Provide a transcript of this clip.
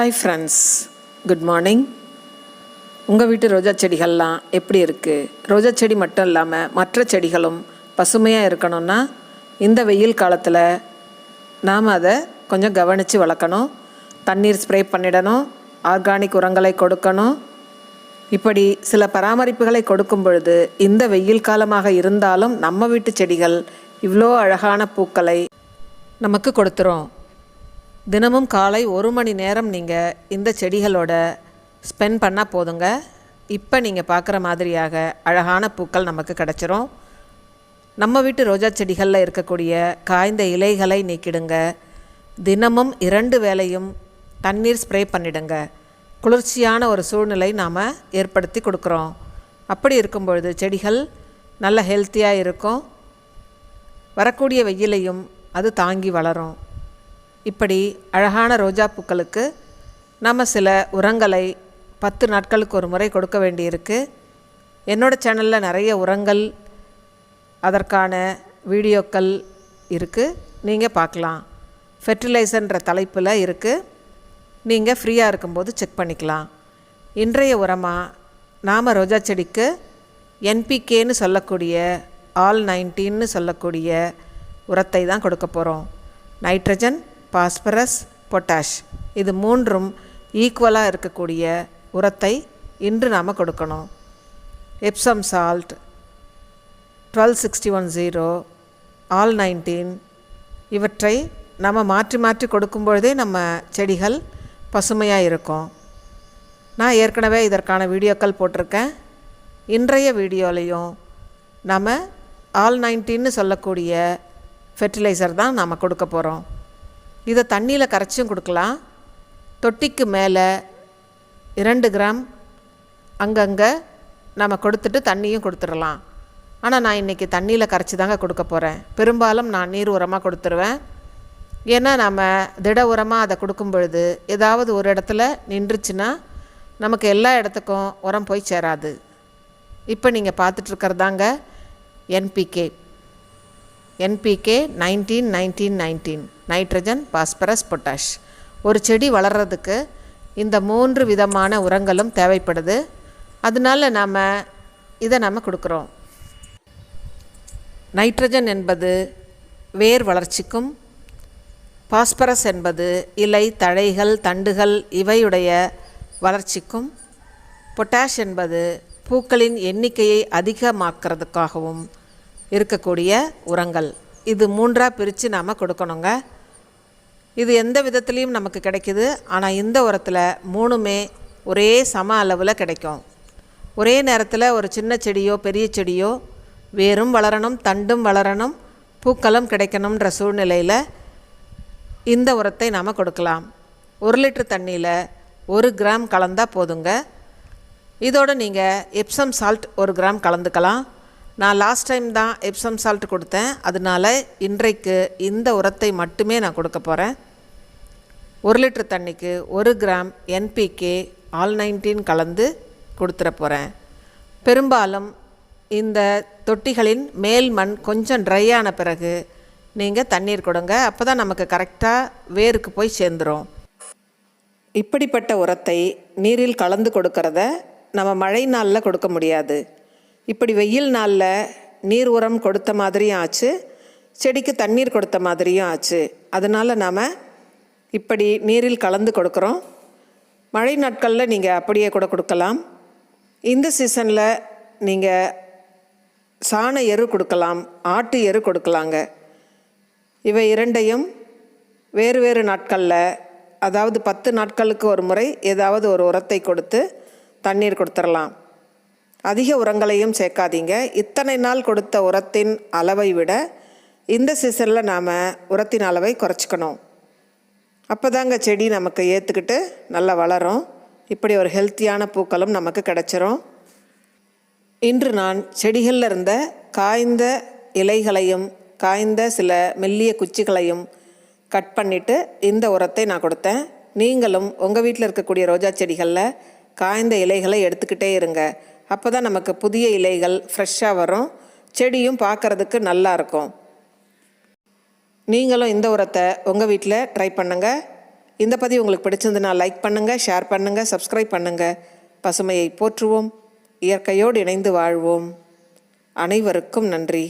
Hi friends good morning உங்கள் வீட்டு ரோஜா செடிகள்லாம் எப்படி இருக்குது ரோஜா செடி மட்டும் இல்லாமல் மற்ற செடிகளும் பசுமையாக இருக்கணும்னா இந்த வெயில் காலத்தில் நாம் அதை கொஞ்சம் கவனித்து வளர்க்கணும். தண்ணீர் ஸ்ப்ரே பண்ணிடணும் ஆர்கானிக் உரங்களை கொடுக்கணும். இப்படி சில பராமரிப்புகளை கொடுக்கும் பொழுது இந்த வெயில் காலமாக இருந்தாலும் நம்ம வீட்டு செடிகள் இவ்வளோ அழகான பூக்களை நமக்கு கொடுத்துரும். தினமும் காலை ஒரு மணி நேரம் நீங்கள் இந்த செடிகளோட ஸ்பெண்ட் பண்ணால் போதுங்க. இப்போ நீங்கள் பார்க்குற மாதிரியாக அழகான பூக்கள் நமக்கு கிடச்சிரும். நம்ம வீட்டு ரோஜா செடிகளில் இருக்கக்கூடிய காய்ந்த இலைகளை நீக்கிடுங்க. தினமும் இரண்டு வேளையும் தண்ணீர் ஸ்ப்ரே பண்ணிடுங்க. குளிர்ச்சியான ஒரு சூழ்நிலை நாம் ஏற்படுத்தி கொடுக்குறோம். அப்படி இருக்கும் பொழுது செடிகள் நல்ல ஹெல்த்தியாக இருக்கும். வரக்கூடிய வெயிலையும் அது தாங்கி வளரும். இப்படி அழகான ரோஜா பூக்களுக்கு நம்ம சில உரங்களை பத்து நாட்களுக்கு ஒரு முறை கொடுக்க வேண்டியிருக்கு. என்னோடய சேனலில் நிறைய உரங்கள் அதற்கான வீடியோக்கள் இருக்குது நீங்கள் பார்க்கலாம். ஃபெர்டிலைசர்ன்ற தலைப்பில் இருக்குது நீங்கள் ஃப்ரீயாக இருக்கும்போது செக் பண்ணிக்கலாம். இன்றைய உரமாக நாம் ரோஜா செடிக்கு என்பிகேன்னு சொல்லக்கூடிய ஆல் நைன்டீன்னு சொல்லக்கூடிய உரத்தை தான் கொடுக்க போகிறோம் நைட்ரஜன் பாஸ்பரஸ் பொட்டாஷ். இது மூன்றும் ஈக்குவலாக இருக்கக்கூடிய உரத்தை இன்று நாம் கொடுக்கணும். Epsom salt twelve sixty one zero all nineteen இவற்றை நம்ம மாற்றி மாற்றி கொடுக்கும் பொழுதே நம்ம செடிகள் பசுமையாக இருக்கும். நான் ஏற்கனவே இதற்கான வீடியோக்கள் போட்டிருக்கேன். இன்றைய வீடியோலையும் நம்ம ஆல் நைன்டீன்னு சொல்லக்கூடிய ஃபெர்டிலைசர் தான் நாம் கொடுக்க போகிறோம் இதை தண்ணியில் கரைச்சும் கொடுக்கலாம். தொட்டிக்கு மேலே இரண்டு கிராம் அங்கங்கே நம்ம கொடுத்துட்டு தண்ணியும் கொடுத்துடலாம். ஆனால் நான் இன்றைக்கி தண்ணியில் கரைச்சி தாங்க கொடுக்க போகிறேன் பெரும்பாலும் நான் நீர் உரமாக கொடுத்துருவேன். ஏன்னா நம்ம திட உரமாக அதை கொடுக்கும் பொழுது ஏதாவது ஒரு இடத்துல நின்றுச்சுன்னா நமக்கு எல்லா இடத்துக்கும் உரம் போய் சேராது. இப்போ நீங்கள் பார்த்துட்ருக்கறதாங்க NPK NPK nineteen nineteen nineteen nitrogen phosphorus potash ஒரு செடி வளர்கிறதுக்கு இந்த மூன்று விதமான உரங்களும் தேவைப்படுது. அதனால நாம் இதை நாம் கொடுக்குறோம். நைட்ரஜன் என்பது வேர் வளர்ச்சிக்கும் பாஸ்பரஸ் என்பது இலை தழைகள் தண்டுகள் இவையுடைய வளர்ச்சிக்கும் பொட்டாஷ் என்பது பூக்களின் எண்ணிக்கையை அதிகமாக்கிறதுக்காகவும் இருக்கக்கூடிய உரங்கள். இது மூன்றாக பிரித்து நாம் கொடுக்கணுங்க. இது எந்த விதத்துலேயும் நமக்கு கிடைக்குது. ஆனால் இந்த உரத்தில் மூணுமே ஒரே சம அளவில் கிடைக்கும். ஒரே நேரத்தில் ஒரு சின்ன செடியோ பெரிய செடியோ வேரும் வளரணும் தண்டும் வளரணும் பூக்களும் கிடைக்கணுன்ற சூழ்நிலையில் இந்த உரத்தை நாம் கொடுக்கலாம். ஒரு லிட்டர் தண்ணியில் ஒரு கிராம் கலந்தால் போதுங்க. இதோடு நீங்கள் எப்சம் சால்ட் ஒரு கிராம் கலந்துக்கலாம். நான் லாஸ்ட் டைம் தான் எப்சம் சால்ட் கொடுத்தேன். அதனால இன்றைக்கு இந்த உரத்தை மட்டுமே நான் கொடுக்க போகிறேன் ஒரு லிட்டர் தண்ணிக்கு ஒரு கிராம் என்பிகே ஆல் நைன்டீன் கலந்து கொடுத்துட போகிறேன் பெரும்பாலும் இந்த தொட்டிகளின் மேல் மண் கொஞ்சம் ட்ரை ஆன பிறகு நீங்கள் தண்ணீர் கொடுங்க. அப்போ தான் நமக்கு கரெக்டாக வேருக்கு போய் சேர்ந்துடும் இப்படிப்பட்ட உரத்தை நீரில் கலந்து கொடுக்கறத நம்ம மழை நாளில் கொடுக்க முடியாது. இப்படி வெயில் நாளில் நீர் உரம் கொடுத்த மாதிரியும் ஆச்சு. செடிக்கு தண்ணீர் கொடுத்த மாதிரியும் ஆச்சு. அதனால் நாம் இப்படி நீரில் கலந்து கொடுக்குறோம். மழை நாட்களில் நீங்கள் அப்படியே கூட கொடுக்கலாம். இந்த சீசனில் நீங்கள் சாண எரு கொடுக்கலாம் ஆட்டு எரு கொடுக்கலாங்க. இவை இரண்டையும் வேறு வேறு நாட்களில் அதாவது பத்து நாட்களுக்கு ஒரு முறை ஏதாவது ஒரு உரத்தை கொடுத்து தண்ணீர் கொடுத்துடலாம் அதிக உரங்களையும் சேர்க்காதீங்க. இத்தனை நாள் கொடுத்த உரத்தின் அளவை விட இந்த சீசனில் நாம் உரத்தின் அளவை குறைச்சிக்கணும். அப்போ தாங்க செடி நமக்கு ஏற்றுக்கிட்டு நல்லா வளரும். இப்படி ஒரு ஹெல்த்தியான பூக்களும் நமக்கு கிடச்சிரும். இன்று நான் செடிகளில் இருந்த காய்ந்த இலைகளையும் காய்ந்த சில மெல்லிய குச்சிகளையும் கட் பண்ணிவிட்டு இந்த உரத்தை நான் கொடுத்தேன். நீங்களும் உங்கள் வீட்டில் இருக்கக்கூடிய ரோஜா செடிகளில் காய்ந்த இலைகளை எடுத்துக்கிட்டே இருங்க. அப்போ தான் நமக்கு புதிய இலைகள் ஃப்ரெஷ்ஷாக வரும். செடியும் பார்க்குறதுக்கு நல்லாயிருக்கும் நீங்களும் இந்த உரத்தை உங்கள் வீட்டில் ட்ரை பண்ணுங்கள் இந்த பதிவு உங்களுக்கு பிடிச்சிருந்துன்னா லைக் பண்ணுங்கள் ஷேர் பண்ணுங்கள் சப்ஸ்கிரைப் பண்ணுங்கள் பசுமையை போற்றுவோம். இயற்கையோடு இணைந்து வாழ்வோம். அனைவருக்கும் நன்றி.